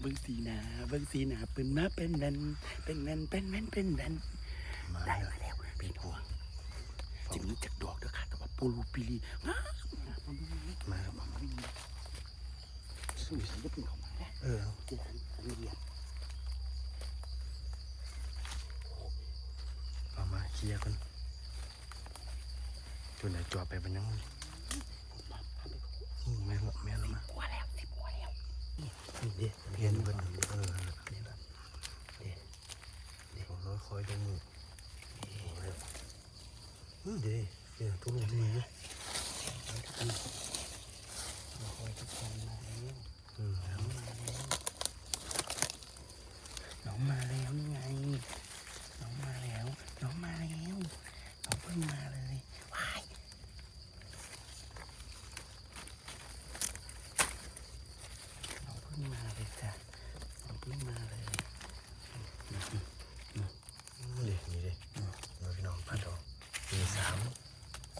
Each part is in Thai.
เบิ่งสีหนาเบิ่งสีหนาปืนมาเป็นแวนเป็นแวนเป็นแวนเป็นแวนมาได้แล้วมาแล้วเป็นห่วงจะมีจักดอกเด้อค่ะแต่ว่าปูรูปิลีงามงามมากมาครับสู้ฉันจะเป็นของมันแน่เออเดี๋ยวฉันฉันเหยียบเอามาเคลียร์กันจนไหนจอดไปมันยังปั๊บปั๊บไปก่อนอืมแม่นละแม่นละมากว่าแล้วสิบกว่าแล้ว นี่เด็เพียนบิ้เออนี่แบบเดี๋ยวเดี๋ยวเราคอยดูมืออืมเดี๋ยวเดี๋ยวทุกลงมือเราคอยทุกคนมาแล้วอืมน้องมาแล้วน้องมาแล้วนี่ไง น้องมาแล้ว น้องมาแล้ว น้องเพิ่งมาเลยว้ายน้องเพิ่งมาเลยจ้ะน้องเพิ่งมาเลย อืมเดี๋ยวนี่เดี๋ยวเราพี่น้องพัดดอกมีสาม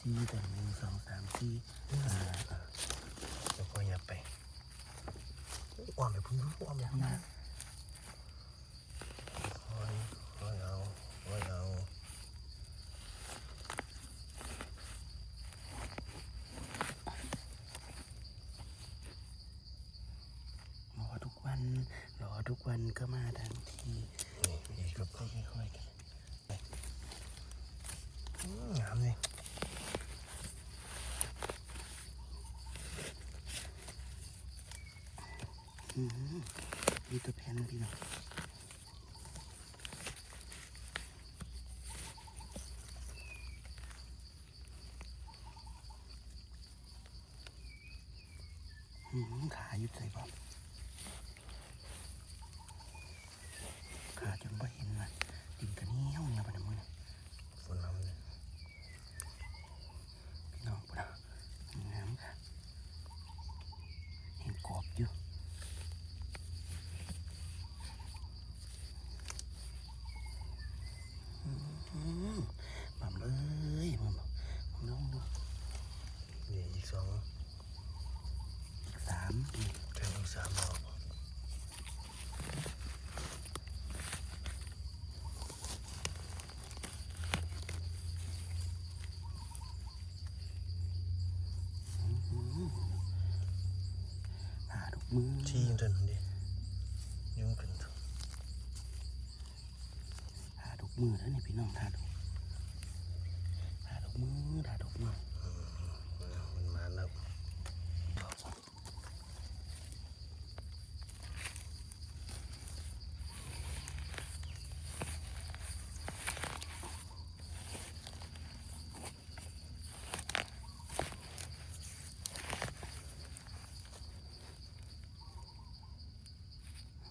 สี่แต่หนึ่งสองสามสี่ห้าแล้วก็ยับไปอ้อมไปพุ่งรู้อ้อมไปยังพุ่งมาคอยคอยเอาคอยเอารอทุกวันรอทุกวันก็มาทันทีนี่อีกครับค่อยๆกัน อื มีตัวแพนพี่น้องอืมขายุดใส่บอมขาจนไม่เห็นมันดินกระเนี้ยวเนี่ยปะนะมึง ฝนน้ำเลย พี่น้องปะนะงามค่ะเห็นกรอบอยู่อืมบัมเลยบัมบัมน้องดู เดี๋ยวอีกสอง อีกสามอีก แทงอีกสามดอก หาดอก มือที่ยิงเดินดิยุ่งขึ้นหาดกมือแล้วนี่พี่น้องหาดกหาดอกมือหาดอกมือ มันมาแล้ว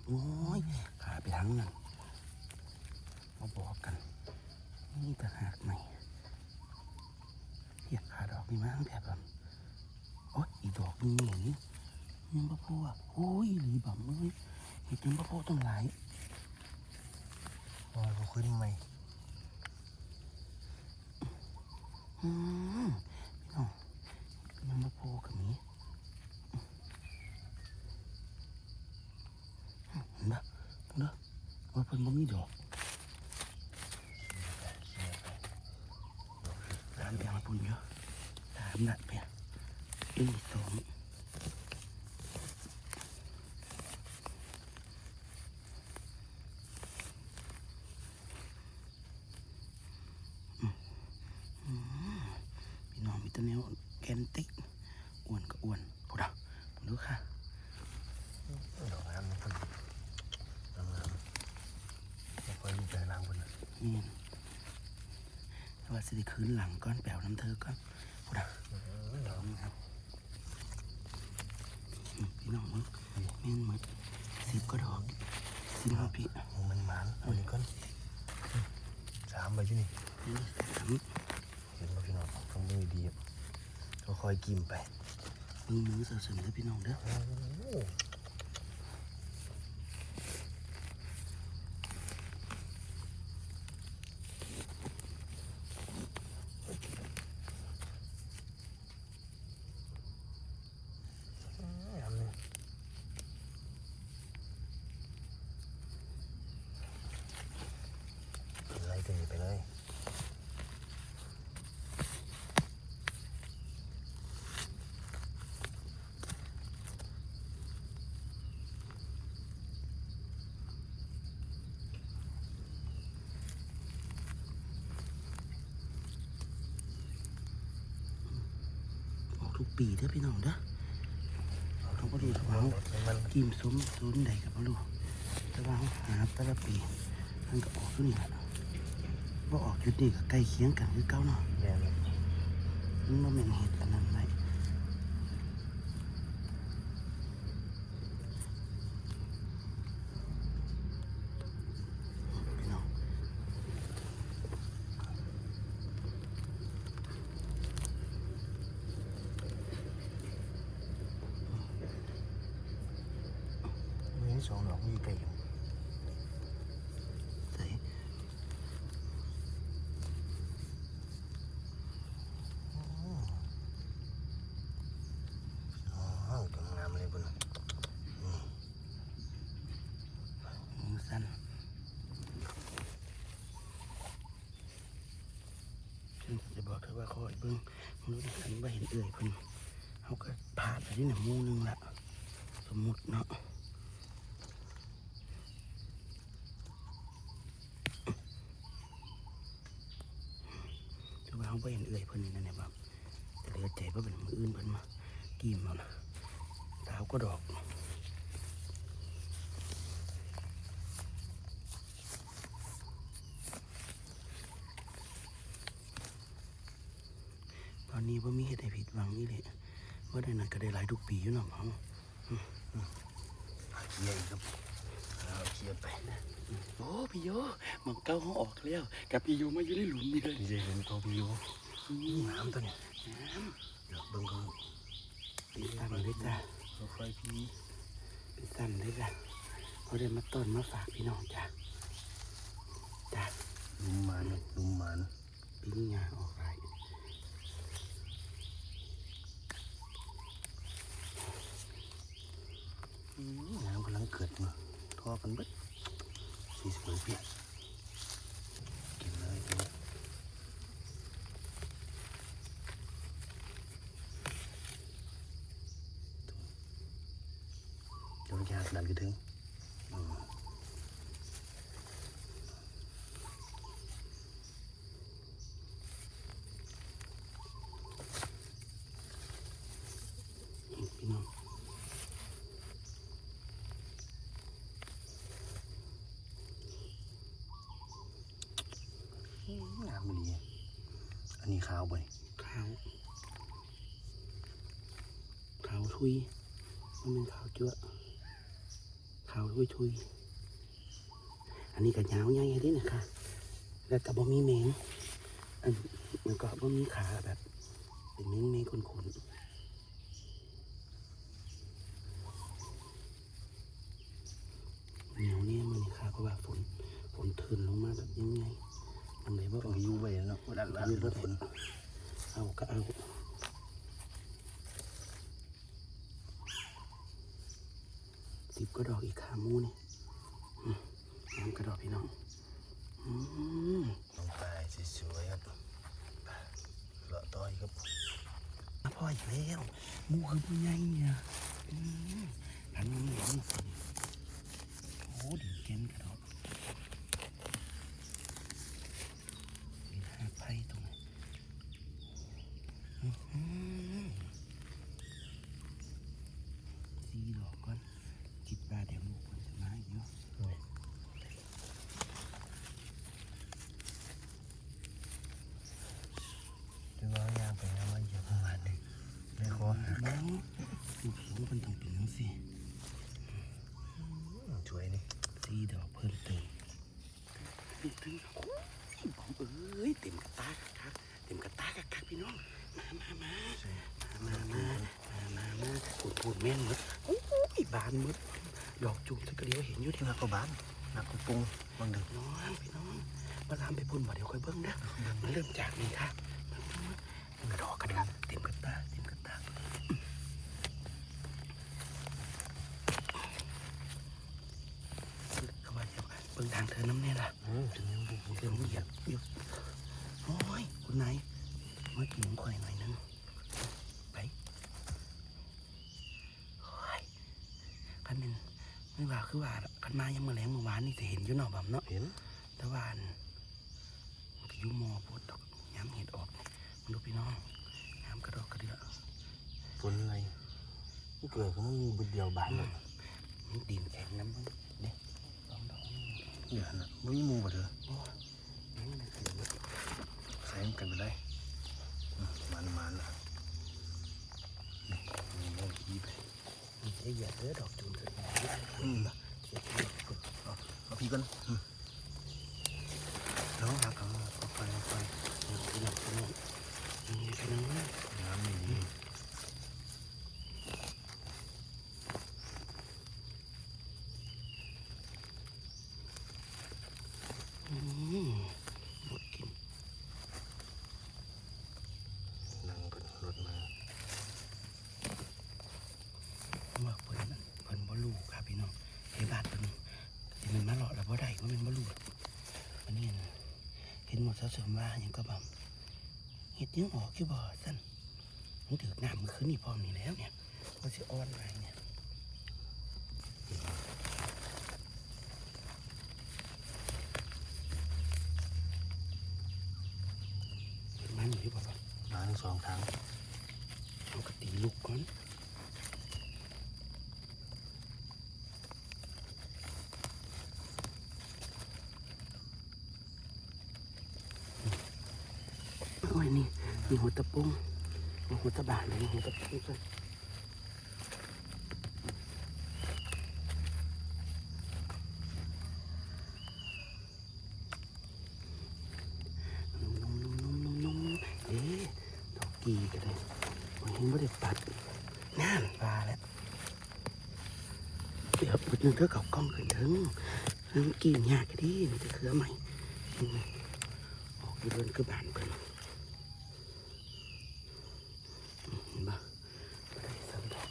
โอ้ยขาไปทั้งนั้นมาบอกกันนี่ต่างหากใหม่เรียกขาดอกนี่มั้งแบบแบบโอ้ยอีดอกนี่เหม็นยังบ่พอโอ้ยหลีบ่มเอ้ยเห็ดยังบ่พอต้องหลายโอ้ยเขาขึ้นไหมอืมพี่น้องยังบ่พอกับนี้ เห็นปะเด้อว่าเพิ่นบ่มีดอกน้ำแดงมาปุ่นเยอะสามนัดเพียอีกสองพี่น้องมีแตัวแนวแกนติกอ้วนก็อ้วนพูดอะผมดูค่ะ ดอกงามนะคนงามงามแล้วก็อยู่ใจล้างค นน่ะนี่ว่าสิได้คืนหลังก้อนแปลวน้ำเธอก้อนพูดอะดอกครับอืมพี่น้องมึงแม่งหมดสิบก็ดอกสิบห้าพี่มันหมานเอานี้ก่อนสามใบอยู่นี่นี่สามเห็นไหมพี่น้องต้องมือดีครับก็คอยกิมไปมือมือเสริมๆเด้อพี่น้องเด้อ โอ้โหงามเลย ปีเด้อพี่น้องเด้อเขาบ่รู้ว่ามันกิมสมศูนย์ใดกับบ่รู้แต่ว่าเขาหาแต่ละปีมันก็ออกอยู่นี่แหละบ่ออกจุดนี้ก็ใกล้เคียงกันคือเก่าเนาะแย่เลยมันบ่แม่นเห็ดอันนั้นไรพี่น้อง มี สองดอกมีไก่อยู่ใส่อ๋อตัวงามเลยบุญมือสั้นฉันจะบอกเธอว่าคอยเบิ่งมันรู้กันว่าเห็นเอื่อยเพิ่นเขาก็ผ่านไปที่หนึ่งมูหนึงละสมมุติเนาะคือว่า เขาไ่เห็นเอื่อยเพิ่นนี่นั่นแหละแบบเหลือใจว่าเป็นมืออื่นเพิ่นมากีมเอานะดาก็ดอกตอนนี้ว่ามีเหตุให้ผิดหวังนี่เลยว่าได้นั่นก็ได้หลายทุกปีอยู่เนาะหมอเคลียร์ครับ เอาเคลียร์ไปโอ้พี่โยมังเก้าเขาออกแล้วกับพี่โยมาอยู่ในหลุมนี่เลยนี่จะเห็นตัวพี่อยู่น้ำตัวเนี้ยเดี๋ยวเบิ่งเขาเป็นสั้นเลยจ้ะรถไฟพี่เป็นสั้นเลยจ้ะเขาได้มาต้นมาฝากพี่น้องจ้ะจ้ะลุมมันลุมมันปีนี้งาออกไรน้ำกำลังเกิดมาท อกันเบิดสีสวยเปียกกินเลยกินเลยเดี๋ยวมันจะหักดันกระถึงอืม พี่น้อง งามดีอันนี้ขาวบ่ขาว ขาวทุย มันเป็นขาวเจ้าขาวทุยทุย อันนี้ก็ยาวใหญ่เด้นะคะแล้วก็บ่มีแมงอันมันก็บ่มีขาแบบ เป็นแมงแมงขนๆเหนียวเนี่ยมันนี่ค่ะเพราะว่าฝนฝนทืนลงมาแบบยังไง มันเลยว่าต้องอยู่ไว้เนาะดันดันรถฝนเอาก็เอาสิบก็ดอกอีกขามูนี่อืมน้ำกระดอกพี่น้องอืมลงไปสวยๆครับเลาะต่อยครับมาพ่ออีกแล้วหมูคือผู้ใหญ่เนี่ยอืมหันมาเหนียวนี่สิโอ้ดินแกนกระดอกมีห้าไพ่ตรงไหนอื้อหือสี่ดอกก่อนคิดว่าเดี๋ยวลูกมันจะมาอีกเนาะ จะว่ายางไปงานมาเหยียบประมาณนี้ไม่ขอหัก น้องลูกสูงมันต้องเป็นนังสิ สวยนี่ สี่ดอกเพิ่มเติม ตึ้งตึ้งโอ้ยผมเอ้ยเต็มกระตากครับเต็มกระตากครับพี่น้อง มามามามามามามามาปูดปูดแม่นหมดโอ้ยบานหมดดอกจูบสักเดียวเห็นอยู่ที่นักก็บ้านนักปุงบางเด็กน้องพี่น้องมาลามไปพุ่นบ่เดี๋ยวค่อยเบิ้งนะมาเริ่มจากนี่ค่ะมามามามันกระดอกกระดาษเต็มกระตาเต็มกระตาเขาว่าจะเบิ้งทางเธอน้ำแน่ล่ะ อืมถึงยังบุก เธอมึงเหยียบอยู่โอ้ยคุณนายมากินของข่อยหน่อยนึงไปโอ้ยคันเป็น ไม่ว่าคือว่าคันมายังมาแรงเมื่อวานนี่จะเห็นอยู่เนาะแบบเนาะเห็นแต่ว่าอันมันก็อยูหมอปวดดอกย้ำเห็ดออกมันดูพี่น้องย้ำกระดอกกระเดือกฝนอะไรมันเกิดก็มันมีบุดเดียวบานเลยมันดินแข็งน้ำมันเด็กลองดอกนี่เดี๋ยวนะไม่มีหมูบ่เถอะโอ้ยนี่มันคือใส่กันไปได้อืมมันมันละนี่มีโมกีไปมันจะเหยียดเด้อดอกจูนขึ้นมาอืมเสียทีกด เอาเอาพี่กันอืมแล้วหักเอาเอาไปเอาไป หนักหนักหนักนี่ขนาดนั้น น้ำนี่ อืมหมดกิน นั่งกันรถมา ว่าเพิ่นนั่นเพิ่นบ่รู้ครับพี่น้องเฮ้บาดเพิ่นสิมันมาหลอก แล้วบ่นบ่รู้อันนี้นะเห็นหมดสริมว่าหยังก็บ่เฮ็ดยังออกอยู่บ่ซั่นมันถึกน้ำมื้อคืนนี้พร้อมนี่แล้วเนี่ยก็สิอ้อนไปเนี่ยเพิ่นมันอยู่บ่บ่มาทั้งสองทาง เอากระตีลูกก่อนโอ้ยนี่ มีหัวตะปุ้งมีหัวตะบานเลยมีหัวตะปุ้งซะนุ่มนุ่มนุ่มนุ่มนุ่มนุ่มเอ๊ะดอกกีก็ได้มันยังไม่ได้ปัดงานปลาแล้วเดี๋ยวปุดนึงเธอเก่ากล้องขึ้นถึงน้ำกียากก็ดีมันจะเครือใหม่ออกอยู่เดินคือบานเพิ่น เห็นปะก็ได้สามดอก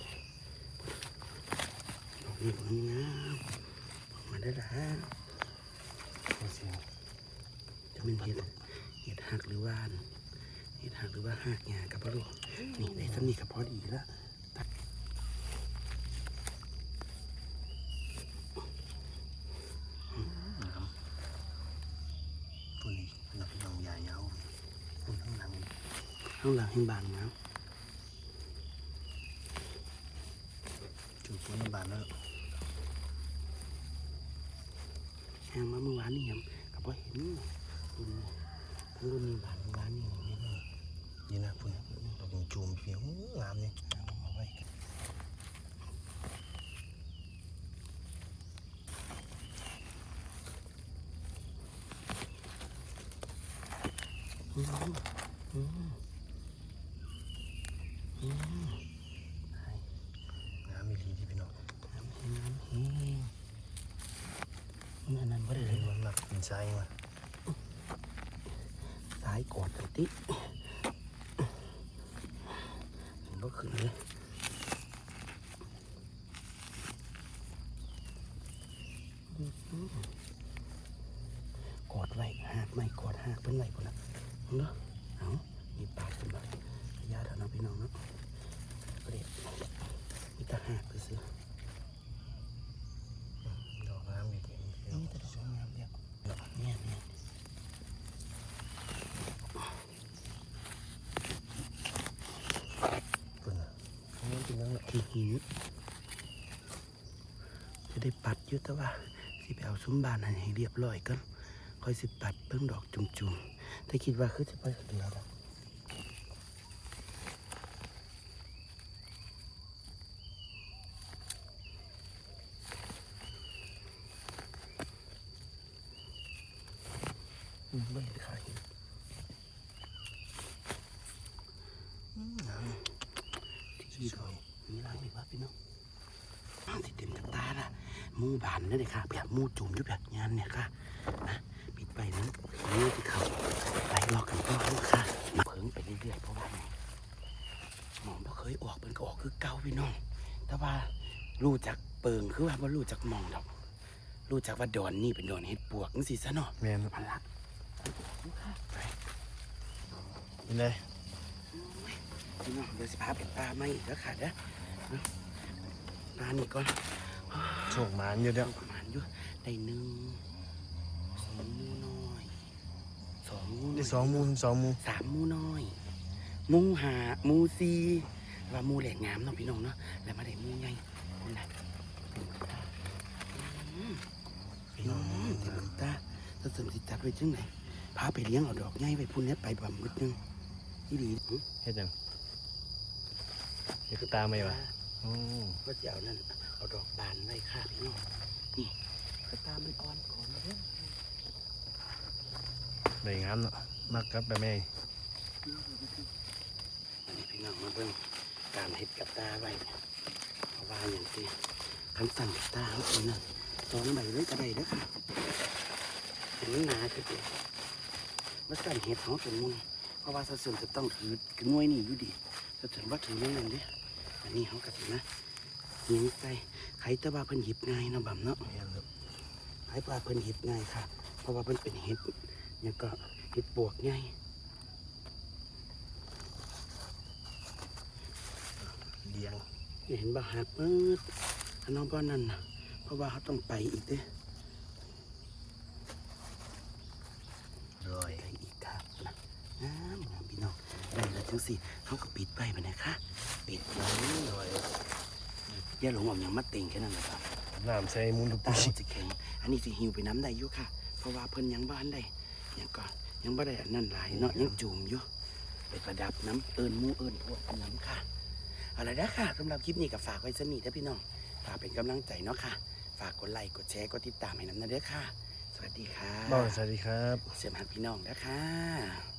ดอกนี้มันงามออกมาได้แล้วเอเสียจะเป็นเห็ดเห็ดหักหรือว่านเห็ดหักหรือว่าหักหยากับพ่อลูกนี่ได้สำนีกับพอดีแล้วตัดน้ำตัวนี้นักยองใหญ่ยาวคนข้างหลังข้างหลังให้บานงามจุดตัวน้ำบานแล้ว แหงมาเมื่อวานนี่ยังกับพ่อเห็นรุ่นทั้งรุ่นนี้บานเมื่อวานนี่นี่นี่นี่นะพุ่นดอกจูมเพียงงามเนี่เอาเอาไว้อืมอืมอืมงามมีลีที่พี่น้องน้ำเห็นน้ำเห็นอั นนั้นไม่ได้เลเห็ยนมันหนักเป็นไส้มาสายกอดกันติเห็นบ่ขึ้นเลยกอดไว้หากไม่กอดหากเป็นไว้พุ่นนะเนาะเอามีปากขึ้นมาญาติเนาะพี่น้องเนาะก็เด็ดมีแตาหากไปซื้อ ดอกงามอีกพี่น้อง นี่แต่ดอกงามเดียวเนี่ยเนี่ย พุ่นน่ะนี่เป็นนั่งละ ที่หิน จะได้ปัดอยุตว่า สิไปเอาซุ้มบานให้เรียบร้อยกันค่อยสิปัดเบิ่งดอกจุ่มๆแต่คิดว่าคือจะไปเดือดอะไม่เห็นขาย งาม ที่ดอกมีอะไรอีกวะพี่น้องอ้าวที่เต็มกับตาละห มูบานนั่นเลยค่ะแบบหมูจุ่มอยู่แบบงานเนี่ยค่ะนะปิดไปนั้นนี่ที่เขาไปรอกันก็รู้ค่ะมาเพิ่งไปเรื่อยๆเพราะว่าไงหมองบ่เคยออกเป็นก็ออกคือเก่าพี่น้อง แต่ว่ารู้จักเปิงคือว่าบ่รู้จักหมองดอกรู้จักว่าดอนนี่เป็นดอนเห็ดปวกจังซี่ซะเนาะแม่นมันละไปนี่เลยพี่น้องเดี๋ยวสิพาเป็นปลาไม่อีกแล้วค่ะเด้อเอาปลานี่ก่อนโชคมานอยู่เด้อประมาณอยู่ได้หนึ่งสองหมูน้อยสองหมูน้ได้อยสองมูลสองมูสามหมูน้อยหมูหาหมูซีว่าหมูแหลกงามเนาะพี่น้องเนาะแล้วมาได้หมูใหญ่คุณนะอืมพี่น้องอืมเต็มตาถ้าสมสิจัดไว้จังไหนพาไปเลี้ยงเอาดอกใหญ่ไปพุ่นเนี้ยไปบ่มึดนึงที่ดีอื้อเฮ็ดหยังเฮ็ดตาไหมวะโอ้ว่าจะเอานั่นเอา ดอกบานไว้ค่ะพี่น้องนี่กระตามันอ่อนก่อนนะเด้อได้งามเนาะมักกับแบบแม่อันนี้พี่น้องมาเบิ่งการเห็ดกับตาไว้เพราะว่าอย่างที่คันสั่งกับตาเขาคนน่ะสองใบเลยก็ได้เด้อค่ะอันนี้หนาคือเดียวมาสั่งเห็ดเขาจนมุนเพราะว่าสัดส่วนจะต้องถือถือหน่วยนี่อยู่ดีสัดส่วนว่าถือหน่วยนั่นเด้ออันนี้เขากระถือนะ ยิงใส่ไข่ตะบาเพิ่นหยิบง่ายเนาะบ่ำเนาะแม่นครับไข่ปลาเพิ่นหยิบง่ายค่ะ เพราะว่าเพิ่นเป็นเห็ดเนี่ยก็เห็ดปวกง่ายเลี้ยงเห็นบ่หักมืดอันน้องบ้านนั่นนะเพราะว่าเขาต้องไปอีกเด้รอยไปอีกครับนะน้ำงามพี่น้องได้แล้วจังสิเขาก็ปิดไปไปนะคะ ปิดไว้รอย อย่าหลงออกอย่างมัดเต็งแค่นั้นแหละครับน้ำใส่มุนทุกตาปีเขาจะแข็ง อันนี้สิหิวไปน้ำได้อยู่ค่ะ เพราะว่าเพิ่นยังบ้านได้ยังก่อนยังบ่ได้อันนั้นหลายเนาะยังจูมอยู่ไปประดับน้ำเอิญหมูเอิญพวกน้ำค่ะเอาละไรนะค่ะสำหรับคลิปนี้ก็ฝากไว้สนิทนะพี่น้องฝากเป็นกำลังใจเนาะค่ะ ฝากกดไลค์กดแชร์กดติดตามให้น้ำนะเด้อค่ะ สวัสดีค่ะบ้าสวัสดีครับเสียมหักพี่น้องนะคะ